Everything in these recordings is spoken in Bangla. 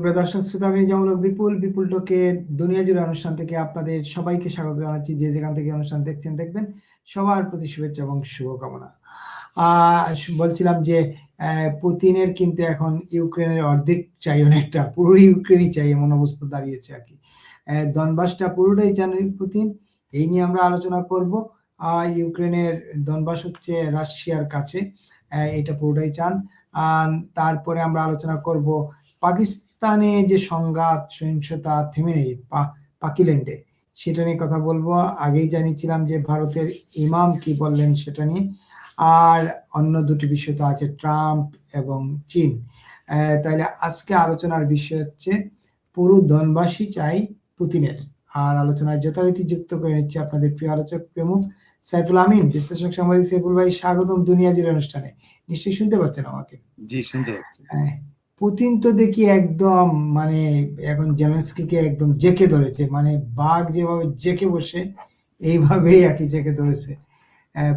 সুপ্রিয় দর্শক, শ্রোতা আমি জমলক বিপুল বিপুল টকের দুনিয়া জুড়ে অনুষ্ঠান থেকে আপনাদের সবাইকে স্বাগত জানাচ্ছি। যে যেখান থেকে অনুষ্ঠান দেখছেন, দেখবেন। সবার প্রতি শুভেচ্ছা এবং শুভকামনা। বলছিলাম যে পুতিনের কিন্তু এখন ইউক্রেনের অর্ধেক চাই, অনেকটা পুরো ইউক্রেনই চাই, এমন অবস্থা দাঁড়িয়েছে আর কি। দনবাসটা পুরোটাই চান পুতিন। এই নিয়ে আমরা আলোচনা করব। ইউক্রেনের দনবাস হচ্ছে রাশিয়ার কাছে। এটা পুরোটাই চান। আর তারপরে আমরা আলোচনা করব পাকিস্তানে যে সংঘাত সহিংসতা থেমে নেই পাকিল্যান্ডে সেটা নিয়ে কথা বলব। আগেই জানিয়েছিলাম যে ভারতের ইমাম কি বললেন সেটা নিয়ে। আর অন্য দুটি বিষয় তো আছে ট্রাম্প এবং চীন। তাহলে আজকে আলোচনার বিষয় হচ্ছে পুরো ধনবাসী চাই পুতিনের। আর আলোচনায় যথারীতি যুক্ত করে নিচ্ছে আপনাদের প্রিয় আলোচক প্রমুখ সাইফুল আমিন বিশ্লেষক সাংবাদিক সাইফুল ভাই স্বাগতম দুনিয়া জুড়ে অনুষ্ঠানে। নিশ্চয়ই শুনতে পাচ্ছেন আমাকে? জি শুনতে পাচ্ছি। হ্যাঁ, পুতিন তো দেখি একদম মানে এখন জেলেনস্কিকে একদম জেকে ধরেছে মানে বাঘ যেভাবে জেকে বসে এইভাবেই কি জেকে ধরেছে।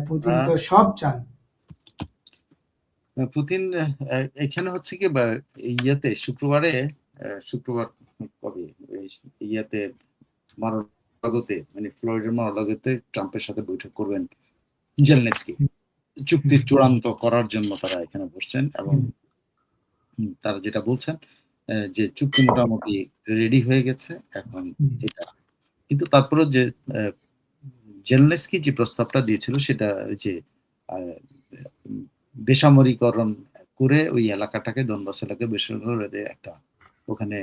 পুতিন তো সব চান। পুতিন এখানে হচ্ছে কি ইয়েতে শুক্রবারে শুক্রবার কবে? ইয়েতে মারালাগোতে মানে ফ্লোরিডার মারালাগোতে ট্রাম্পের সাথে বৈঠক করবেন জেলনেসকি। চুক্তি চূড়ান্ত করার জন্য তারা এখানে বসছেন এবং তারা যেটা বলছেন যে চুক্তি মোটামুটি রেডি হয়ে গেছে এখন এটা। কিন্তু তারপরে যে জেলনেসকি যে প্রস্তাবটা দিয়েছিল সেটা যে বেসামরিকরণ করে ওই এলাকাটাকে দনবাস এলাকায় বেসামরিক একটা ওখানে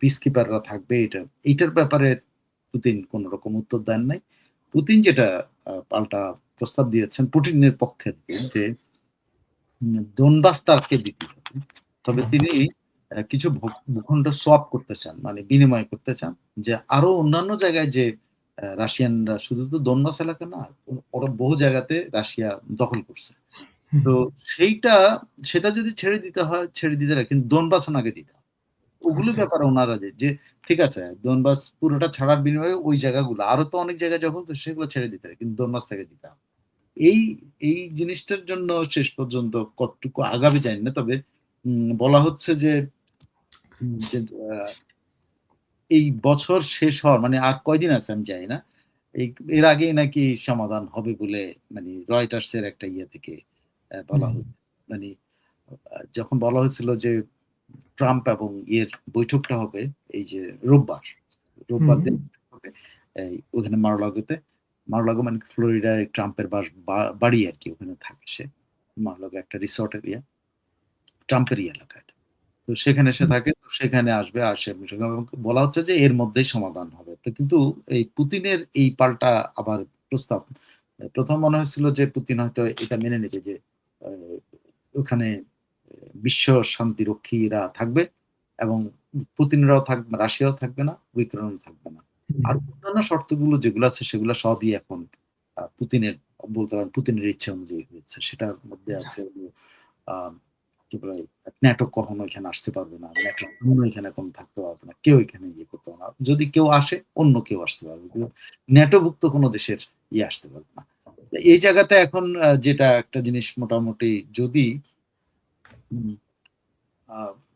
পিস কিপাররা থাকবে এটা এইটার ব্যাপারে পুতিন কোন রকম উত্তর দেন নাই। পুতিন যেটা পাল্টা প্রস্তাব দিয়েছেন পুতিনের পক্ষে যে দোনবাস তারকে দিতে হবে। তবে তিনি আহ, কিছু ভূখণ্ড সোয়াপ করতে চান মানে বিনিময় করতে চান যে আরও অন্যান্য জায়গায় যে রাশিয়ানরা শুধু তো দোনবাস এলাকা না ওরা বহু জায়গাতে রাশিয়া দখল করছে। তো সেইটা সেটা যদি ছেড়ে দিতে হয় ছেড়ে দিতে হয় কিন্তু দোনবাস ওনাকে দিতে হয় ওগুলো আচ্ছা। ব্যাপারে ওনারা যে ঠিক আছে দোনবাস পুরোটা ছাড়ার বিনিময়ে ওই জায়গাগুলো আরও তো অনেক জায়গা যখন তো সেগুলো ছেড়ে দিতে হয় কিন্তু দোনবাস থেকে দিতে হবে। এই এই জিনিসটার জন্য শেষ পর্যন্ত কতটুকু আগাবে জানি না তবে বলা হচ্ছে যে এই বছর শেষ হওয়ার মানে আর কয়দিন আছে আমি জানি না এই এর আগেই নাকি সমাধান হবে বলে মানে রয়টার্স এর একটা ইয়ে থেকে বলা। হচ্ছে। মানে যখন বলা হয়েছিল যে ট্রাম্প এবং ইয়ের বৈঠকটা হবে এই যে রোববার রোববার দিন হবে এই ওখানে মারলাগোতে মারলাগো মানে ফ্লোরিডায় ট্রাম্পের বা- বাড়ি আর কি ওখানে থাকে সে। মারলাগো একটা রিসর্ট এরিয়া। ট্রাম্পের এলাকা এটা। তো সেখানে সে থাকে তো সেখানে আসবে আসে বলা হচ্ছে যে এর মধ্যেই সমাধান হবে। তো কিন্তু এই পুতিনের এই পাল্টা আবার প্রস্তাব প্রথম মনে হয়েছিল যে পুতিন হয়তো এটা মেনে নেবে যে ওখানে বিশ্ব শান্তি রক্ষীরা থাকবে এবং পুতিনরাও থাকবে রাশিয়াও থাকবে না ইউক্রেনও থাকবে না। আর অন্যান্য শর্তগুলো যেগুলো আছে সেগুলো সবই এখন পুতিনের বলতে পারেন পুতিনের ইচ্ছা অনুযায়ী হয়েছে। সেটার মধ্যে আছে আহ, কি ন্যাটো কখনো এখানে আসতে পারবে না ন্যাটো এখানে কোনো থাকতে পারবে না, কেউ এখানে ইয়ে করতে পারবে না। যদি কেউ আসে, অন্য কেউ আসতে পারবে, কিন্তু ন্যাটোভুক্ত কোনো দেশের ইয়ে আসতে পারবে না। এই জায়গাতে এখন যেটা একটা জিনিস মোটামুটি যদি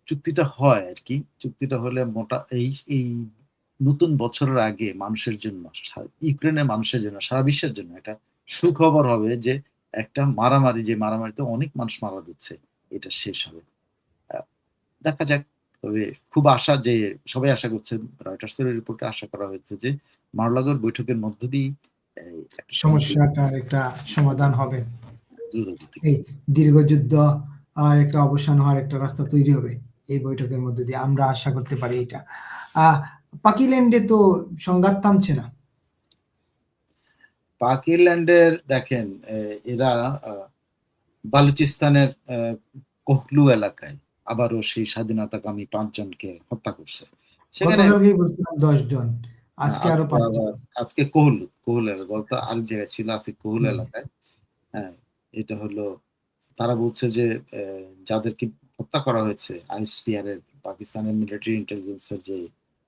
চুক্তিটা হয় আর কি, চুক্তিটা হলে মোটা, এই এই নতুন বছরের আগে মানুষের জন্য ইউক্রেনের মানুষের জন্য, সারা বিশ্বের জন্য এটা সুখবর হবে যে একটা মারামারি, যে মারামারিতে অনেক মানুষ মারা যাচ্ছে। এটা শেষ হবে। দেখা যাক। তবে খুব আশা যে সবাই আশা করছে রয়টার্সের রিপোর্টে আশা করা হয়েছে যে মারলাগর বৈঠকের মধ্য দিয়ে সমস্যাটার একটা সমাধান হবে। এই দীর্ঘ যুদ্ধ আর একটা অবসান হওয়ার একটা রাস্তা তৈরি হবে এই বৈঠকের মধ্যে দিয়ে। আমরা আশা করতে পারি এটা। আহ পাকিল্যান্ডে তো সংঘাত থামছে না। পাকিল্যান্ডের দেখেন এরা আহ, বালুচিস্তানের কোহলু এলাকায় আবারও সেই স্বাধীনতাকামী পাঁচজনকে হত্যা করছে। সেখানে জন আজকে আরও আজকে কোহলু কোহল এলাকা গত আরেক জায়গায় ছিল আজকে কোহল এলাকায়। হ্যাঁ এটা হলো তারা বলছে যে যাদেরকে হত্যা করা হয়েছে আইএসপিআর এর পাকিস্তানের মিলিটারি ইন্টেলিজেন্সের যে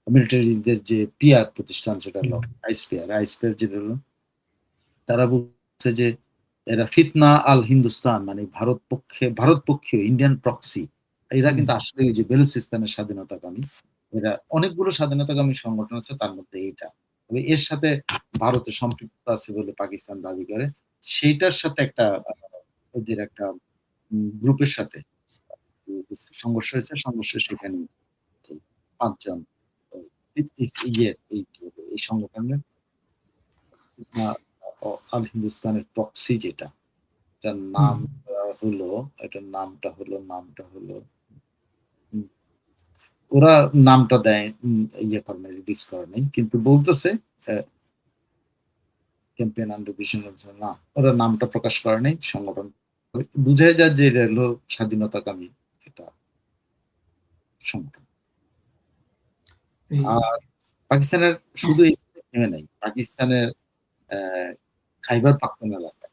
মিলিটারিদের যে পিআর প্রতিষ্ঠান সেটা হলো আইএসপিআর আইএসপিআর যেটা হলো তারা বলছে যে এরা ফিতনা আল হিন্দুস্তান মানে ভারত পক্ষে ভারত পক্ষীয় ইন্ডিয়ান প্রক্সি এরা কিন্তু আসলে যে বেলুচিস্তানের স্বাধীনতাকামী। এরা অনেকগুলো স্বাধীনতাকামী সংগঠন আছে তার মধ্যে এইটা। তবে এর সাথে ভারতের সম্পৃক্ততা আছে বলে পাকিস্তান দাবি করে। সেইটার সাথে একটা ওদের একটা গ্রুপের সাথে সংঘর্ষ হয়েছে সংঘর্ষে সেখানে পাঁচজন ইয়ে এই সংগঠনের আল হিন্দুস্তানের প্রক্সি যেটা যার নাম হলো এটার নামটা হলো নামটা হলো ওরা নামটা দেয় ইয়ে করে নাই রিলিজ করে নাই কিন্তু বলতেছে ক্যাম্পেইন আন্ডার ভিশন না ওরা নামটা প্রকাশ করে নাই সংগঠন বুঝাই যায় যে এটা হলো স্বাধীনতাকামী একটা সংগঠন। আর পাকিস্তানের শুধু নাই পাকিস্তানের আহ, খাইবার পাখতুন এলাকা।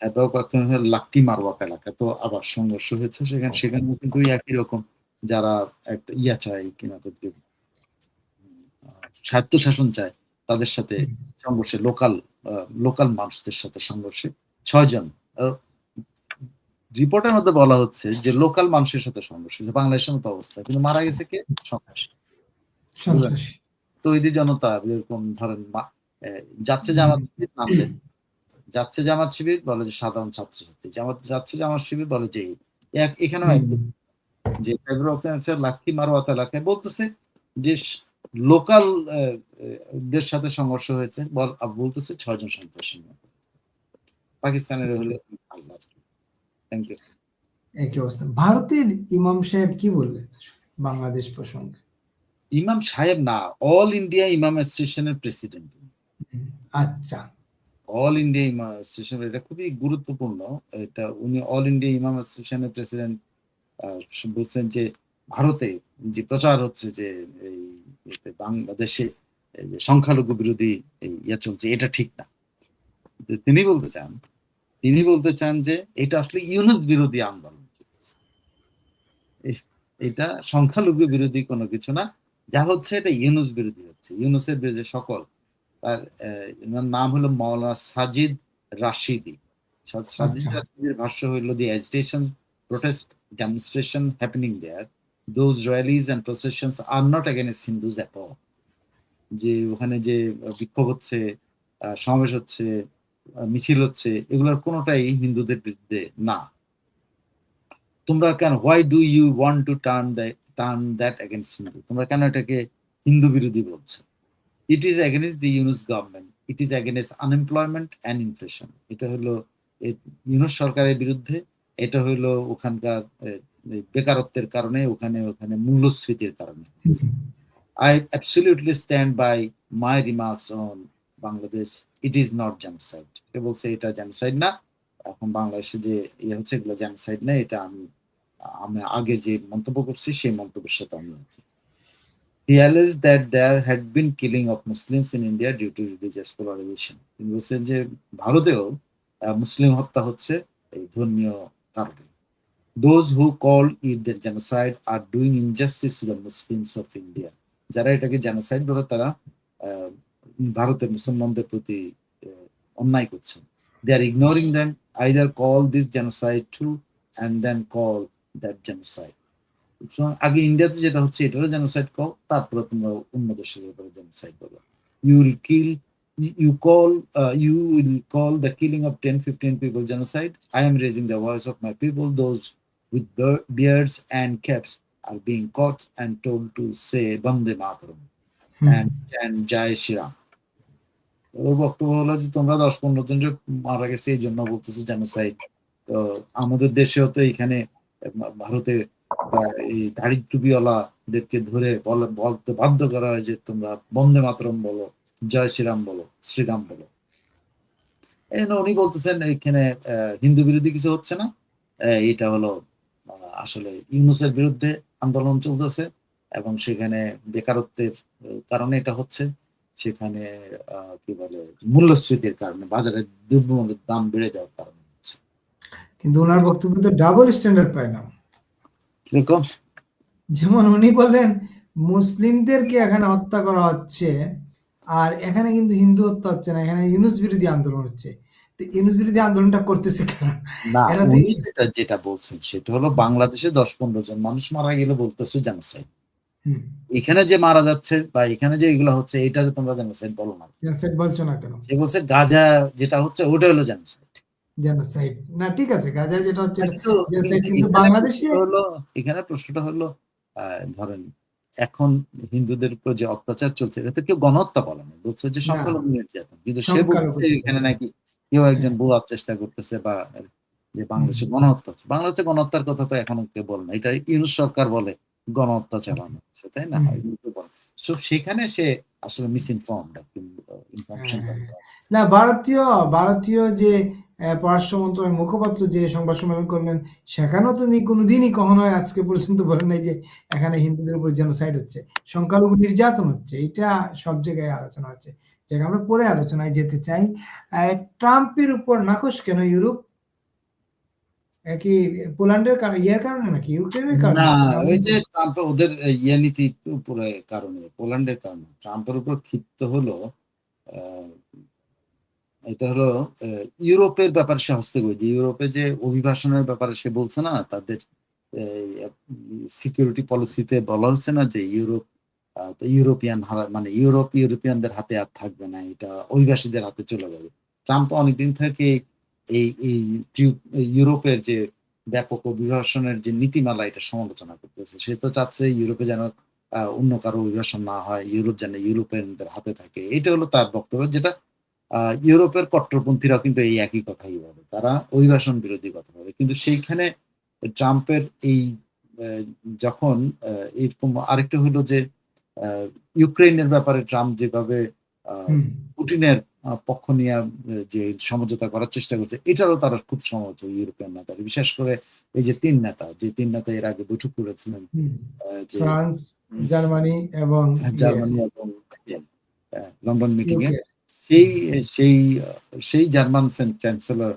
খাইবার পাখতুন লাক্কি মারওয়াত এলাকা। তো আবার সংঘর্ষ হয়েছে সেখানে সেখানে কিন্তু একই রকম যারা একটা ইয়া চায় কিনা স্বায়ত্ত শাসন চায় তাদের সাথে সংঘর্ষে লোকাল লোকাল মানুষদের সাথে সংঘর্ষে ছয়জন। রিপোর্টের মধ্যে বলা হচ্ছে যে লোকাল মানুষের সাথে সংঘর্ষ হয়েছে। বাংলাদেশের মতো অবস্থা। কিন্তু মারা গেছে কে? সংঘর্ষ সন্ত্রাসী। তৈরি জনতা যেরকম ধরেন যাচ্ছে জামাত শিবির নামলে যাচ্ছে জামাত শিবির বলে যে সাধারণ ছাত্রছাত্রী জামাত যাচ্ছে জামাত শিবির বলে যে। এক এখানেও এক হুম, যে লাক্ষি মারোয়াত এলাকায় বলতেছে যে লোকাল দের সাথে সংঘর্ষ হয়েছে। বলতেছে ছয়জন সন্ত্রাসী নিহত পাকিস্তানের হলে আল্লাহ থ্যাংক ইউ একই অবস্থা। ভারতের ইমাম সাহেব কি বললেন বাংলাদেশ প্রসঙ্গে? ইমাম সাহেব না অল ইন্ডিয়া ইমাম অ্যাসোসিয়েশনের প্রেসিডেন্ট। আচ্ছা। অল ইন্ডিয়া ইমাম অ্যাসোসিয়েশন এটা খুবই গুরুত্বপূর্ণ। এটা উনি অল ইন্ডিয়া ইমাম অ্যাসোসিয়েশনের প্রেসিডেন্ট বলছেন যে ভারতে যে প্রচার হচ্ছে যে এই বাংলাদেশে সংখ্যালঘু বিরোধী ইয়ে চলছে, এটা ঠিক না। তিনি বলতে চান, তিনি বলতে চান যে এটা আসলে ইউনুস বিরোধী আন্দোলন। এটা সংখ্যালঘু বিরোধী কোনো কিছু না। যা হচ্ছে এটা ইউনুস বিরোধী হচ্ছে। ইউনুসের বিরুদ্ধে সকল তার নাম হলো মাওলানা সাজিদ রাশিদি। সাজিদ আচ্ছা। রাশিদির ভাষ্য হইল দি এজিটেশন প্রোটেস্ট যে ওখানে যে বিক্ষোভ হচ্ছে সমাবেশ হচ্ছে মিছিল হচ্ছে এগুলোর কোনোটাই হিন্দুদের বিরুদ্ধে না। তোমরা কেন why do you want to turn turn that against Hindu তোমরা কেন এটাকে হিন্দু বিরোধী বলছো? It is against the Yunus government it is against unemployment and inflation এটা হলো ইউনুস সরকারের বিরুদ্ধে, এটা হলো ওখানকার বেকারত্বের কারণে, ওখানে ওখানে মূল্যস্ফীতির কারণে। I I stand by my my on Bangladesh it is not genocide সে বলছে এটা জেনোসাইড না। এখন বাংলাদেশে যে ইয়ে হচ্ছে, এগুলো জেনোসাইড না। এটা আমি আমি আগে যে মন্তব্য করছি, সেই মন্তব্যের সাথে আমি আছি। He alleged that there had been killing of Muslims in India due to religious polarization. তিনি বলছেন যে ভারতেও মুসলিম হত্যা হচ্ছে এই ধর্মীয় কারণে Those who call it the genocide are doing injustice to the Muslims of India. যারা এটাকে জেনোসাইড বলে তারা ভারতের মুসলমানদের প্রতি অন্যায় করছেন they are ignoring them either call this genocide too and then call that genocide সুতরাং আগে ইন্ডিয়াতে যেটা হচ্ছে এটারও জেনোসাইড কল তারপরে তোমরা অন্য দেশের ব্যাপারে জেনোসাইড বলো you will kill you call uh, you will call the killing of 10 15 people genocide i am raising the voice of my people those with beards and caps are being caught and told to say bande mataram hmm, and and jai shriram ওর বক্তব্য হলো যে তোমরা দশ পনেরো জন যে মারা গেছে এই জন্য বলতেছো জেনোসাইড তো আমাদের দেশেও তো এখানে আহ, ভারতে এই ধরে বলতে বাধ্য করা হয় যে তোমরা বন্দে মাতরম বলো, জয় শ্রীরাম বলো শ্রীরাম বলো। উনি বলতেছেন এখানে হিন্দু বিরোধী কিছু হচ্ছে না। এটা হলো আসলে ইউনুসের বিরুদ্ধে আন্দোলন চলতেছে এবং সেখানে বেকারত্বের কারণে এটা হচ্ছে। সেখানে কি বলে, মূল্যস্ফীতির কারণে, বাজারে দ্রব্যমূল্যের দাম বেড়ে যাওয়ার কারণে হচ্ছে। কিন্তু ওনার বক্তব্য তো ডাবল স্ট্যান্ডার্ড পাইলাম কীরকম যেমন উনি বলেন মুসলিমদেরকে এখানে হত্যা করা হচ্ছে আর এখানে কিন্তু হিন্দু হত্যা হচ্ছে না এখানে ইউনুস বিরোধী আন্দোলন হচ্ছে। ইউনুস বিরোধী আন্দোলনটা করতেছে না যেটা যেটা বলছেন সেটা হলো বাংলাদেশে দশ পনেরো জন মানুষ মারা গেলে বলতেছো জেনোসাইড এখানে যে মারা যাচ্ছে বা এখানে যে এগুলো হচ্ছে এটারে তোমরা জেনোসাইড বলো না। জেনোসাইড বলছো না কেন? সে বলছে গাজা যেটা হচ্ছে ওটা হলো জেনোসাইড জেনোসাইড না ঠিক আছে গাজা যেটা হচ্ছে কিন্তু genocide কিন্তু বাংলাদেশে এখানে প্রশ্নটা হলো ধরেন এখন হিন্দুদের উপর যে অত্যাচার চলছে এটা তো কেউ গণহত্যা বলে না বলছে যে সংখ্যালঘু নির্যাতন। কিন্তু সে বলছে এখানে নাকি কেউ একজন চেষ্টা করতেছে বা যে বাংলাদেশে গণহত্যা হচ্ছে। বাংলাদেশে গণহত্যার কথা তো এখনও কেউ বলে না। এটা ইউনুস সরকার বলে গণহত্যা চালানো হচ্ছে তাই না। সো সেখানে সে আসলে মিস ইনফর্মড ইনফরমেশন হ্যাঁ। না ভারতীয় ভারতীয় যে পররাষ্ট্র মন্ত্রণালয়ের মুখপাত্র যে সংবাদ সম্মেলন করলেন, সেখানেও তো নি- কোনোদিনই কখনো আজকে পর্যন্ত বলেন নাই যে এখানে হিন্দুদের উপর জেনোসাইড হচ্ছে। সংখ্যালঘু নির্যাতন হচ্ছে, এটা সব জায়গায় আলোচনা হচ্ছে। যেটা আমরা পরে আলোচনায় যেতে চাই ট্রাম্পের উপর নাকশ কেন ইউরোপ? কি পোল্যান্ডের কারণে ইয়ের কারণে নাকি ইউক্রেনের কারণে? ওই যে ট্রাম্প ওদের ইয়ে নীতির উপরে কারণে, পোল্যান্ডের কারণে। ট্রাম্পের উপর ক্ষিপ্ত হলো এটা হলো ইউরোপের ব্যাপারে সে হস্তক্ষেপ ইউরোপে যে অভিবাসনের ব্যাপারে সে বলছে না, তাদের সিকিউরিটি পলিসিতে বলা হচ্ছে না যে ইউরোপ ইউরোপিয়ান মানে ইউরোপ ইউরোপিয়ানদের হাতে আর থাকবে না, এটা অভিবাসীদের হাতে চলে যাবে। ট্রাম্প তো অনেকদিন থেকে এই এই ইউরোপের যে ব্যাপক অভিবাসনের যে নীতিমালা, এটা সমালোচনা করতেছে। সে তো চাচ্ছে ইউরোপে যেন অন্য কারও অভিবাসন না হয়, ইউরোপ যেন ইউরোপিয়ানদের হাতে থাকে। এটা হলো তার বক্তব্য। যেটা ইউরোপের কট্টরপন্থীরা কিন্তু এই একই কথাই বলে। তারা অভিবাসন বিরোধী কথা বলে। কিন্তু সেইখানে ট্রাম্পের এই যখন এরকম আরেকটা হলো যে ইউক্রেনের ব্যাপারে ট্রাম্প যেভাবে পুটিনের পক্ষ নিয়ে যে সমঝোতা করার চেষ্টা করছে এটারও তারা খুব সমালোচক ইউরোপিয়ান নেতারা বিশেষ করে এই যে তিন নেতা যে তিন নেতা এর আগে বৈঠক করেছিলেন ফ্রান্স জার্মানি এবং জার্মানি এবং লন্ডন মিটিং এ সেই সেই সেই জার্মান চ্যান্সেলর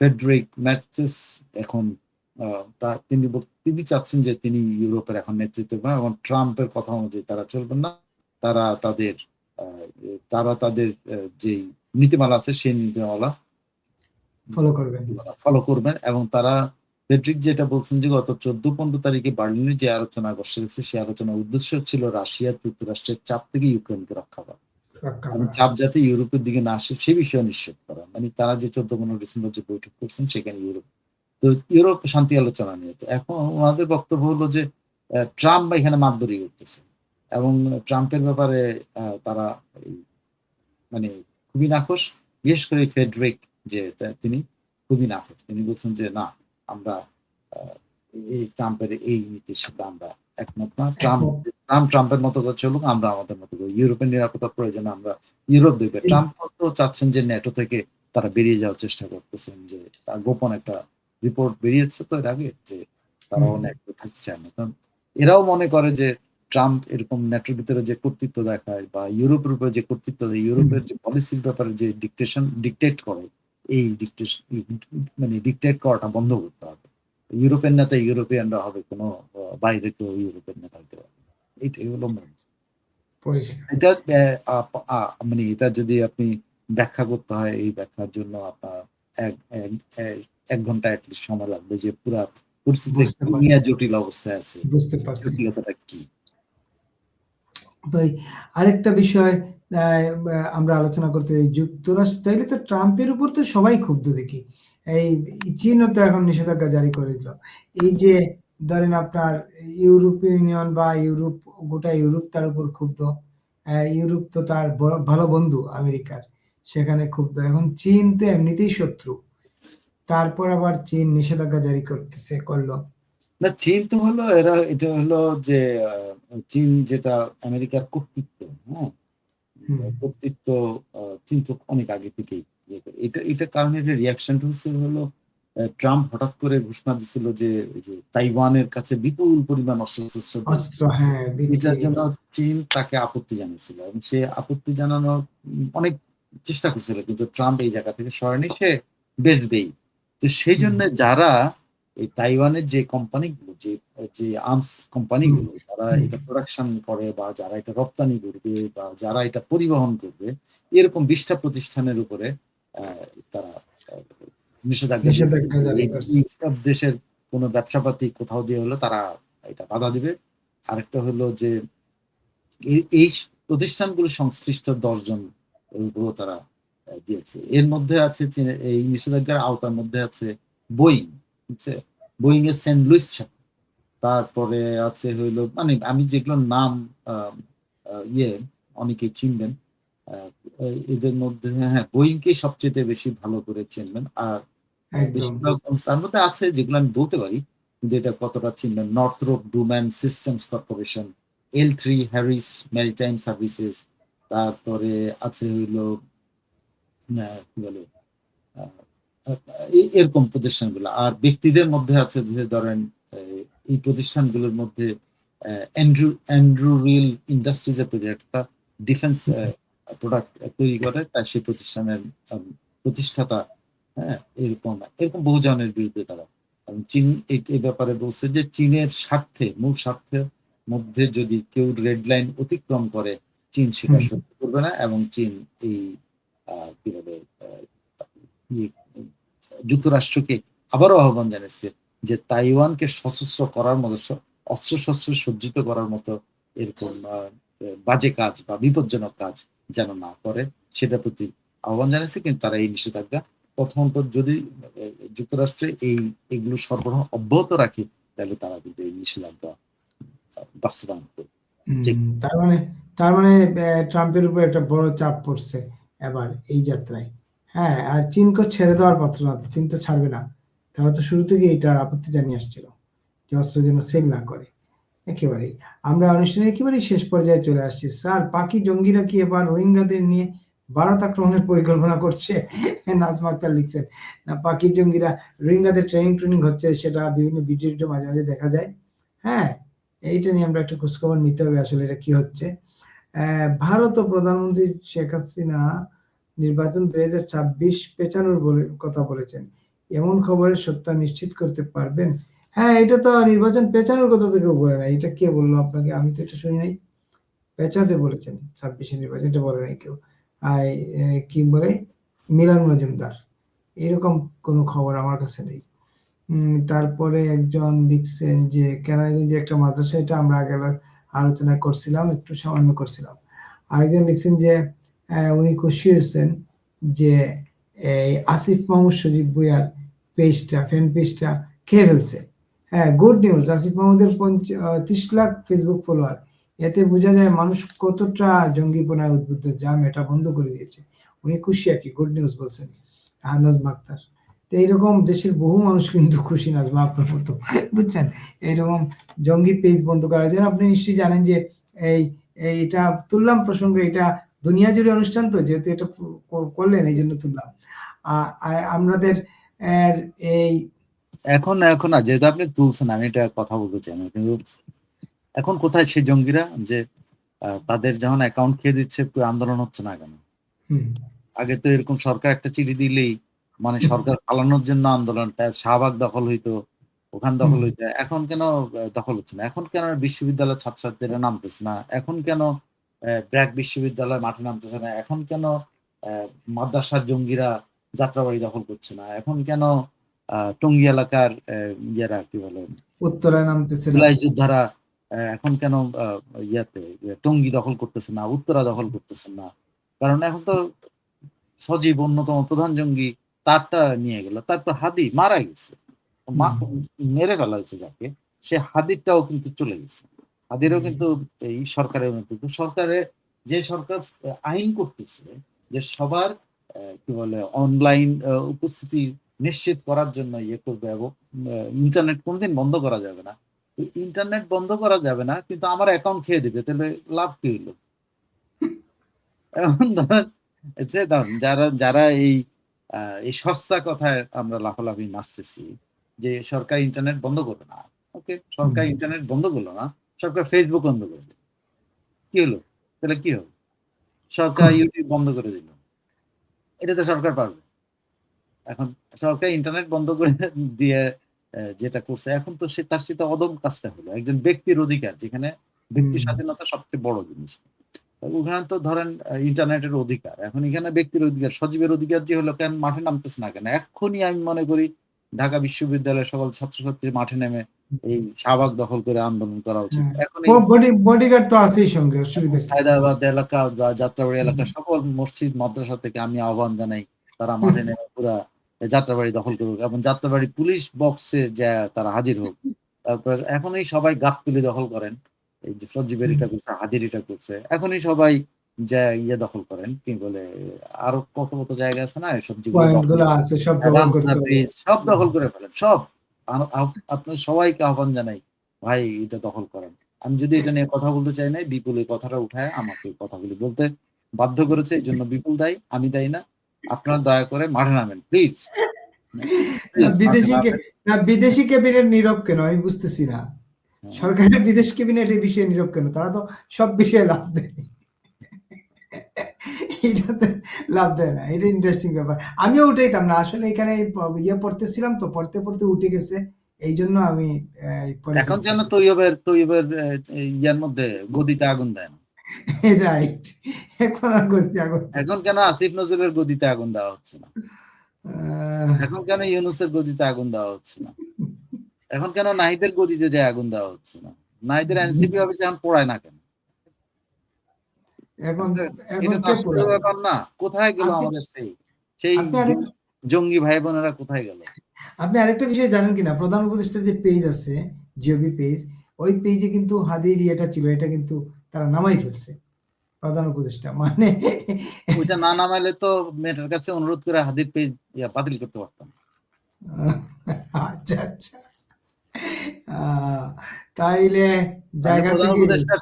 ফেডরিক ম্যাটসেস এখন তা তিনি তিনি চাচ্ছেন যে তিনি ইউরোপের এখন নেতৃত্ব দেবেন এবং ট্রাম্পের কথা অনুযায়ী তারা চলবেন না। তারা তাদের তারা তাদের যে নীতিমালা আছে সেই নীতিমালা ফলো করবেন। ফলো করবেন এবং তারা ফেডরিক যেটা বলছেন যে গত চোদ্দ পনেরো তারিখে বার্লিনে যে আলোচনা বসেছে সেই আলোচনার উদ্দেশ্য ছিল রাশিয়া যুক্তরাষ্ট্রের চাপ থেকে ইউক্রেনকে রক্ষা করা। রক্ষা চাপ যাতে ইউরোপের দিকে না আসে, সে বিষয়ে নিশ্চিত করা। মানে তারা যে চোদ্দ পনেরো ডিসেম্বর যে বৈঠক করছেন, সেখানে ইউরোপ। তো ইউরোপ শান্তি আলোচনা নিয়ে এখন ওনাদের বক্তব্য হলো যে ট্রাম্প এখানে মাতবরি করতেছে। এবং ট্রাম্পের ব্যাপারে তারা মানে খুবই নাখোশ। বিশেষ করে ফেডরিক যে তিনি খুবই নাখোশ। তিনি বলছেন যে, না, আমরা এই ট্রাম্পের এই নীতির সাথে আমরা একমত না। ট্রাম্প ট্রাম্প ট্রাম্পের মতো করে চলুক আমরা আমাদের মতো করি। ইউরোপের নিরাপত্তা প্রয়োজনে আমরা ইউরোপ ট্রাম্প তো চাচ্ছেন যে থেকে তারা বেরিয়ে যাওয়ার চেষ্টা করতেছেন যে তার গোপন একটা রিপোর্ট বেরিয়েছে তো এর আগে যে তারাও। থাকতে চায় না। এরাও মনে করে যে ট্রাম্প এরকম নেটোর ভিতরে যে কর্তৃত্ব দেখায় বা ইউরোপের উপরে যে কর্তৃত্ব দেয় ইউরোপের যে পলিসির ব্যাপারে যে ডিকটেশন ডিকটেট করে এই ডিকটেশন মানে ডিকটেট করাটা বন্ধ করতে হবে। ইউরোপের নেতা ইউরোপিয়ানরা হবে কোনো বাইরে কেউ ইউরোপের নেতা হতে পারবে। এইটাই হলো মূল এটা মানে এটা যদি আপনি ব্যাখ্যা করতে হয় এই ব্যাখ্যার জন্য আপনার এক ঘণ্টা অ্যাটলিস্ট সময় লাগবে যে পুরা পরিস্থিতি জটিল অবস্থায় আছে। বুঝতে পারছি। জটিলতাটা কি? তো এই আরেকটা বিষয় আমরা আলোচনা করতে যুক্তরাষ্ট্র তাইলে তো ট্রাম্পের উপর তো সবাই ক্ষুব্ধ দেখি। এই চীনও তো এখন নিষেধাজ্ঞা জারি করে দিল। এই যে ধরেন আপনার ইউরোপীয় ইউনিয়ন বা ইউরোপ গোটা ইউরোপ তার উপর ক্ষুব্ধ ইউরোপ তো তার ভালো বন্ধু আমেরিকার সেখানে ক্ষুব্ধ। এখন চীন তো এমনিতেই শত্রু। তারপর আবার চীন নিষেধাজ্ঞা জারি করতেছে করল। না চীন তো হলো এরা এটা হলো যে চীন যেটা আমেরিকার কর্তৃত্ব হ্যাঁ? কর্তৃত্ব চীন তো অনেক আগে থেকেই। এটা এটা কারণে এটা রিয়াকশনটা হচ্ছে হলো ট্রাম্প হঠাৎ করে ঘোষণা দিছিল যে তাইওয়ানের কাছে বিপুল পরিমাণ অস্ত্রশস্ত্র অস্ত্র হ্যাঁ এটার জন্য চীন তাকে আপত্তি জানিয়েছিল এবং সে আপত্তি জানানোর অনেক চেষ্টা করছিল কিন্তু ট্রাম্প এই জায়গা থেকে সরেনি সে বেচবেই। তো সেই জন্য যারা এই তাইওয়ানের যে কোম্পানিগুলো যে যে আর্মস কোম্পানিগুলো যারা হুম। এটা প্রোডাকশন করে বা যারা এটা রপ্তানি করবে বা যারা এটা পরিবহন করবে এরকম বিশটা প্রতিষ্ঠানের উপরে তারা নিষেধাজ্ঞা দেশের কোনো ব্যবসাপাতি কোথাও দিয়ে হলো তারা এটা বাধা দিবে। আরেকটা হলো যে এই- প্রতিষ্ঠানগুলো সংশ্লিষ্ট দশজন তারা দিয়েছে। এর মধ্যে আছে এই নিষেধাজ্ঞার আওতার মধ্যে আছে বোয়িং বুঝছে? বোয়িং এর সেন্ট লুইস তারপরে আছে হইল মানে আমি যেগুলোর নাম ইয়ে অনেকেই চিনবেন আহ, এদের মধ্যে হ্যাঁ বোয়িংকে সবচেয়ে বেশি ভালো করে চিনবেন। আর বেশিরভাগ তার মধ্যে আছে যেগুলো আমি বলতে পারি কিন্তু এটা কতটা চিনবেন? Northrop ডুম্যান systems corporation L three Harris maritime services তারপরে আছে হইল কি বলে এরকম প্রতিষ্ঠানগুলো। আর ব্যক্তিদের মধ্যে আছে যে ধরেন এই প্রতিষ্ঠানগুলোর মধ্যে অ্যান্ড্রু অ্যান্ড্রু রিল ইন্ডাস্ট্রিজ এর প্রজেক্ট একটা ডিফেন্স প্রোডাক্ট তৈরি করে তাই সেই প্রতিষ্ঠানের প্রতিষ্ঠাতা হ্যাঁ এরকম এরকম বহু জনের বিরুদ্ধে তারা কারণ চীন এই ব্যাপারে বলছে যে চীনের স্বার্থে মূল স্বার্থের মধ্যে যদি কেউ রেড লাইন অতিক্রম করে চীন সেটা। সহ্য করবে না এবং চীন এই কি বলে যুক্তরাষ্ট্রকে আবারও আহ্বান জানিয়েছে যে তাইওয়ানকে সশস্ত্র করার মতো স- অস্ত্র সজ্জিত করার মতো এরকম বাজে কাজ বা বিপজ্জনক কাজ যেন না করে সেটার প্রতি আহ্বান জানিয়েছে কিন্তু তারা এই নিষেধাজ্ঞা প্রথমত যদি যুক্তরাষ্ট্রে এই এগুলো সরবরাহ অব্যাহত রাখে তাহলে তারা কিন্তু এই নিষেধাজ্ঞা বাস্তবায়ন করবে। তার মানে তার মানে ট্রাম্পের উপর একটা বড় চাপ পড়ছে এবার এই যাত্রায়। হ্যাঁ আর চীনকে ছেড়ে দেওয়ার পাত্র না চীন তো ছাড়বে না। তারা তো শুরু থেকে এটা আপত্তি জানিয়ে আসছিল যে অস্ত্র যেন সেল না করে। একেবারেই। আমরা অনুষ্ঠানের একেবারেই শেষ পর্যায়ে চলে আসছি। স্যার পাকি জঙ্গিরা কি এবার রোহিঙ্গাদের নিয়ে ভারত আক্রমণের পরিকল্পনা করছে? নাজমা আক্তার লিখছেন, না পাকি জঙ্গিরা রোহিঙ্গাদের ট্রেনিং ট্রেনিং হচ্ছে, সেটা বিভিন্ন ভিডিও মাঝে মাঝে দেখা যায়। হ্যাঁ এইটা নিয়ে আমরা একটু খোঁজখবর নিতে হবে আসলে এটা কি হচ্ছে। ভারত ও প্রধানমন্ত্রী শেখ হাসিনা নির্বাচন দুই হাজার ছাব্বিশ পেছানোর বলে কথা বলেছেন। এমন খবরের সত্য নিশ্চিত করতে পারবেন হ্যাঁ এটা তো নির্বাচন পেছানোর কথা তো কেউ বলে নাই এটা কে বলল আপনাকে? আমি তো এটা শুনি নাই। পেছাতে বলেছেন ছাব্বিশে নির্বাচন, এটা বলে নাই কেউ। আর কি বলে? মিলান মজুমদার। এরকম কোনো খবর আমার কাছে নেই। তারপরে একজন লিখছেন যে কেরানীগঞ্জে একটা মাদ্রাসা এটা আমরা আগে আলোচনা করছিলাম, একটু সামান্য করছিলাম। আরেকজন লিখছেন যে উনি খুশি হয়েছেন যে এই আসিফ মাহমুদ সজীব ভুইয়ার পেজটা ফ্যান পেজটা খেয়ে ফেলছে? হ্যাঁ গুড নিউজ আসিফ মাহমুদের ত্রিশ লাখ ফেসবুক ফলোয়ার এতে বোঝা যায় মানুষ কতটা জঙ্গিপনায় উদ্বুদ্ধ, যা মেটা বন্ধ করে দিয়েছে। উনি খুশি আর কি গুড নিউজ বলছেন। আহনাজ মাক্তার। তো এইরকম দেশের বহু মানুষ কিন্তু খুশি, নাজমা আপনার মতো। বুঝছেন? এইরকম জঙ্গি পেজ বন্ধ করার জন্য আপনি নিশ্চয়ই জানেন যে এই এটা তুললাম প্রসঙ্গে এটা দুনিয়া জুড়ে অনুষ্ঠান তো, যেহেতু এটা করলেন এই জন্য তুললাম আর আমাদের এই এখন এখন না যেহেতু আপনি তুলছেন আমি এটা কথা বলতে চাই না কিন্তু এখন কোথায় সেই জঙ্গিরা যে তাদের যখন অ্যাকাউন্ট খেয়ে দিচ্ছে আন্দোলন হচ্ছে না কেন? আগে তো এরকম সরকার একটা চিঠি দিলেই মানে সরকার পালানোর জন্য আন্দোলন শাহবাগ দখল হইতো ওখান দখল। হইতো এখন কেন দখল হচ্ছে না? এখন কেন বিশ্ববিদ্যালয়ের ছাত্রছাত্রীরা নামতেছে না? এখন কেন ব্র্যাক বিশ্ববিদ্যালয় মাঠে নামতেছে না? এখন কেন আহ, মাদ্রাসার জঙ্গিরা যাত্রাবাড়ি দখল করছে না? এখন কেন টঙ্গী এলাকার ইয়েরা কি বলে? উত্তরায় নামতেছে যোদ্ধারা এখন কেন ইয়াতে টঙ্গি দখল করতেছে না উত্তরা দখল করতেছে না? কারণ এখন তো সজীব অন্যতম প্রধান জঙ্গি তারটা নিয়ে গেল তারপর হাদি মারা গেছে। মা- মেরে ফেলা হয়েছে যাকে সে হাদিরটাও কিন্তু চলে গেছে। হাদিরও কিন্তু এই সরকারের মধ্যে সরকারে যে সরকার আইন করতেছে যে সবার কি বলে অনলাইন উপস্থিতি নিশ্চিত করার জন্য ইয়ে করবে এবং ইন্টারনেট কোনোদিন বন্ধ করা যাবে না। তো ইন্টারনেট বন্ধ করা যাবে না কিন্তু আমার অ্যাকাউন্ট খেয়ে দিবে তাহলে লাভ কি এখন ধরেন যে ধরেন যারা যারা এই এই সস্তা কথায় আমরা লাফালাফি নাচতেছি যে সরকার ইন্টারনেট বন্ধ করবে না ওকে সরকার ইন্টারনেট বন্ধ করল না সরকার ফেসবুক বন্ধ করে দিল। কি হলো? তাহলে কি হলো সরকার ইউটিউব বন্ধ করে দিল। এটা তো সরকার পারবে। এখন সরকার ইন্টারনেট বন্ধ করে দিয়ে যেটা করছে এখন তো সে তার সাথে অদম কাজটা হলো। একজন ব্যক্তির অধিকার যেখানে ব্যক্তি স্বাধীনতা সবচেয়ে বড় জিনিস। ওখানে তো ধরেন ইন্টারনেটের অধিকার। এখন এখানে ব্যক্তির অধিকার সজীবের অধিকার যে হলো কেন মাঠে নামতেছে না কেন? এখনই আমি মনে করি ঢাকা বিশ্ববিদ্যালয়ের সকল ছাত্রছাত্রী মাঠে নেমে এই শাহবাগ দখল করে আন্দোলন করা উচিত। হ্যাঁ। এখন বডিগার্ড তো আছেই সঙ্গে অসুবিধা হায়দ্রাবাদ এলাকা বা যাত্রাবাড়ি এলাকা সকল মসজিদ মাদ্রাসা থেকে আমি আহ্বান জানাই তারা মাঠে নেমে পুরা যাত্রাবাড়ি দখল করুক এবং যাত্রাবাড়ি পুলিশ বক্সে যা তারা হাজির হোক। তারপর এখনই সবাই গাবতুলি দখল করেন। এই যে সঞ্জীবের এটা করছে হাজির এটা করছে। এখনই সবাই যা ইয়ে দখল করেন। কি বলে আরও কত কত জায়গা আছে না সব সব দখল করে ফেলেন সব। আপনার সবাইকে আহ্বান জানাই ভাই এটা দখল করেন। আমি যদি এটা নিয়ে কথা বলতে চাই না বিপুল এই কথাটা উঠায় আমাকে কথাগুলি বলতে বাধ্য করেছে এই জন্য বিপুল দায়ী আমি দায়ী না। আপনারা দয়া করে মাঠে নামেন প্লিজ বিদেশি না বিদেশি ক্যাবিনেট নীরব কেন? আমি বুঝতেছি না। সরকারের বিদেশ ক্যাবিনেট এই বিষয়ে নীরব কেন? তারা তো সব বিষয়ে লাভ দেয়। লাভ দেয় না। এটা ইন্টারেস্টিং ব্যাপার। আমিও উঠাইতাম না। আসলে এখানে ইয়ে পড়তেছিলাম তো পড়তে পড়তে উঠে গেছে। এই জন্য আমি এখন যেন তৈয়বের তৈয়বের ইয়ার মধ্যে গদিতে আগুন দেয় না। রাইট এখন আর করতে আগুন এখন কেন আসিফ নজরুলের গদিতে আগুন দেওয়া হচ্ছে না? এখন কেন ইউনুসের গদিতে আগুন দেওয়া হচ্ছে না? এখন কেন নাহিদের গদিতে যায় আগুন দেওয়া হচ্ছে না? নাহিদের এনসিপি অফিসে এখন পড়ায় না কেন? এখন? ব্যাপার না। কোথায় গেল আমাদের সেই সেই জঙ্গি ভাই বোনেরা কোথায় গেল? আপনি আরেকটা বিষয় জানেন কিনা? প্রধান উপদেষ্টার যে পেজ আছে জিওবি পেজ ওই পেজে কিন্তু হাদির ইয়েটা ছিল। এটা কিন্তু তারা নামাই ফেলছে প্রধান উপদেষ্টা। মানে ওইটা না নামাইলে তো মেয়েটার কাছে অনুরোধ করে হাদির পেজ বাতিল করতে পারতাম। আচ্ছা আচ্ছা। তাইলে জায়গা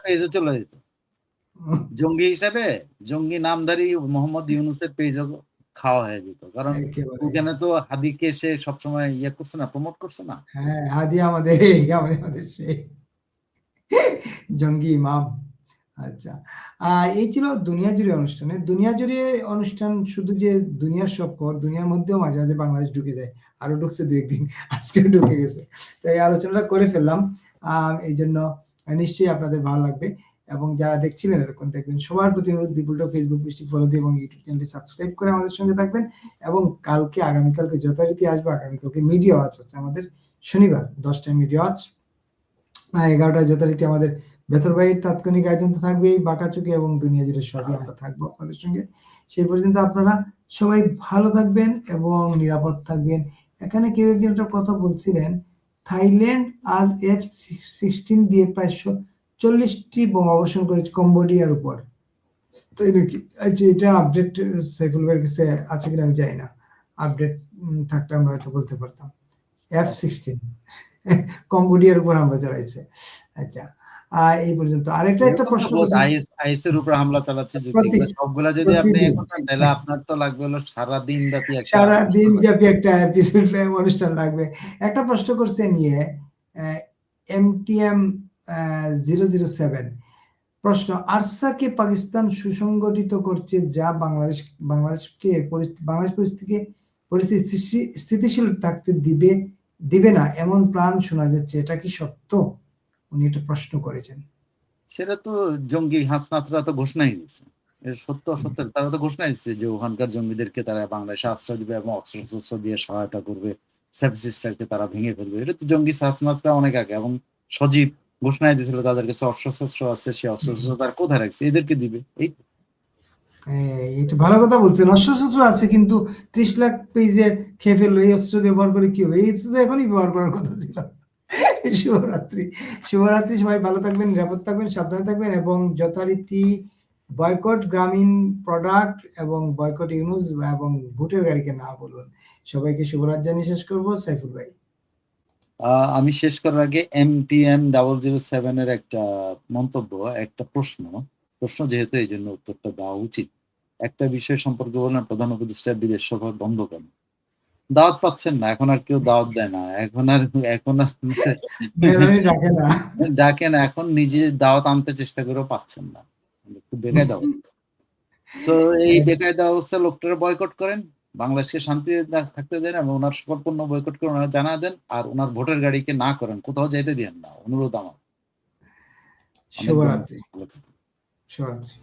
থেকে চলে যেত। জঙ্গি হিসাবে জঙ্গি নামধারী মোহাম্মদ ইউনুসের পেজও খাওয়া হয়ে যেত। কারণ ওখানে তো হাদিকে সে সবসময় ইয়ে করছে না প্রমোট করছে না। হ্যাঁ হাদি আমাদের আমাদের আমাদের সেই জঙ্গি ইমাম। আচ্ছা। এই ছিল দুনিয়া জুড়ে অনুষ্ঠানে। দুনিয়া জুড়ে অনুষ্ঠান শুধু যে দুনিয়ার সব খবর দুনিয়ার মধ্যেও মাঝে মাঝে বাংলাদেশ ঢুকে যায়। আরও ঢুকছে দু একদিন, আজকেও ঢুকে গেছে। তো এই আলোচনাটা করে ফেললাম। এই জন্য নিশ্চয়ই আপনাদের ভালো লাগবে। এবং যারা দেখছিলেন এতক্ষণ দেখবেন, সবার প্রতি অনুরোধ বিপুলটা ফেসবুক পেজটি ফলো দিয়ে এবং ইউটিউব চ্যানেলটি সাবস্ক্রাইব করে আমাদের সঙ্গে থাকবেন। এবং কালকে, আগামীকালকে যথারীতি আসবে। আগামীকালকে মিডিয়া ওয়াচ আছে আমাদের। শনিবার, দশটায় মিডিয়া ওয়াচ এগারোটায় যথারীতি আমাদের বেতরবাড়ির তাৎক্ষণিক আয়োজন তো থাকবেই বাঁকাচুকি এবং দুনিয়া জুড়ে সবই আমরা থাকব আপনাদের সঙ্গে। সেই পর্যন্ত আপনারা সবাই ভালো থাকবেন এবং নিরাপদ থাকবেন। এখানে কেউ একজন একটা কথা বলছিলেন, থাইল্যান্ড আজ এফ সিক্সটিন দিয়ে প্রায় চল্লিশটি বোমা অবসান করেছে কম্বোডিয়ার উপর। তাই নাকি? আচ্ছা এটা আপডেট সাইফুল ভাইয়ের কাছে আছে কিনা আমি জানি না। আপডেট থাকলে আমরা হয়তো বলতে পারতাম। এফ সিক্সটিন কম্বোডিয়ার উপর আমরা চালাইছে। আচ্ছা এই পর্যন্ত। আরেকটা একটা প্রশ্ন। আইএস এর উপর হামলা চালাচ্ছে যদি। সবগুলা যদি আপনি তাহলে আপনার তো লাগবে হলো সারা দিন ব্যাপী একটা সারা দিন ব্যাপী একটা এপিসোড অনুষ্ঠান লাগবে। একটা প্রশ্ন করছে নিয়ে এমটিএম জিরো জিরো সেভেন প্রশ্ন আরসাকে পাকিস্তান সুসংগঠিত করছে যা বাংলাদেশ বাংলাদেশকে বাংলাদেশ পরিস্থিতিকে পরিস্থিতি স্থিতিশীল থাকতে দিবে দিবে না এমন প্রাণ শোনা যাচ্ছে। এটা কি সত্য? উনি এটা প্রশ্ন করেছেন। সেটা তো জঙ্গি হাসনাতরা তো ঘোষণাই দিয়েছে। সত্য অসত্য তারা তো ঘোষণা দিচ্ছে যে ওখানকার জঙ্গিদেরকে তারা বাংলাদেশে আশ্রয় দিবে এবং অস্ত্র শস্ত্র দিয়ে সহায়তা করবে সেফ তারা ভেঙে ফেলবে। এটা তো জঙ্গি হাসনাতরা অনেক আগে এবং সজীব ঘোষণায় দিয়েছিল তাদের কাছে অস্ত্র শস্ত্র আছে সে অস্ত্র শস্ত্র তারা কোথায় রাখছে? এদেরকে দিবে। এই তো। এটা ভালো কথা বলছেন। অস্ত্র শস্ত্র আছে কিন্তু ত্রিশ লাখ পেজের খেয়ে ফেলল। এই অস্ত্র ব্যবহার করে কি হবে? এই অস্ত্র এখনই ব্যবহার করার কথা ছিল। শুভরাত্রি। শুভরাত্রি, সবাই ভালো থাকবেন, নিরাপদ থাকবেন, সাবধানে থাকবেন এবং যথারীতি বয়কট গ্রামীণ প্রোডাক্ট এবং বয়কট ইউনুস এবং ভোটের গাড়িকে না বলুন। সবাইকে শুভরাত জানিয়ে শেষ করব। সাইফুল ভাই। আমি শেষ করার আগে M T M double zero seven এর একটা মন্তব্য, একটা প্রশ্ন। প্রশ্ন যেহেতু এই জন্য উত্তরটা দেওয়া উচিত। একটা বিষয় সম্পর্কে বললেন প্রধান উপদেষ্টা বিদেশ সফর বন্ধ কেন? দাওয়াত পাচ্ছেন না এখন আর কেউ দাওয়াত দেয় না এখন আর এখন আর ডাকে না। ডাকেন এখন নিজে দাওয়াত আনতে চেষ্টা করেও পাচ্ছেন না। খুব বেকায় দাওয়াত তো এই বেকায়দা অবস্থা লোকটারা বয়কট করেন বাংলাদেশকে শান্তি থাকতে দেন এবং ওনার সকল পণ্য বয়কট করে ওনারা জানা দেন আর ওনার ভোটের গাড়িকে না করেন কোথাও যাইতে দেন না। অনুরোধ আমার। শুভরাত্রি। শুভরাত্রি।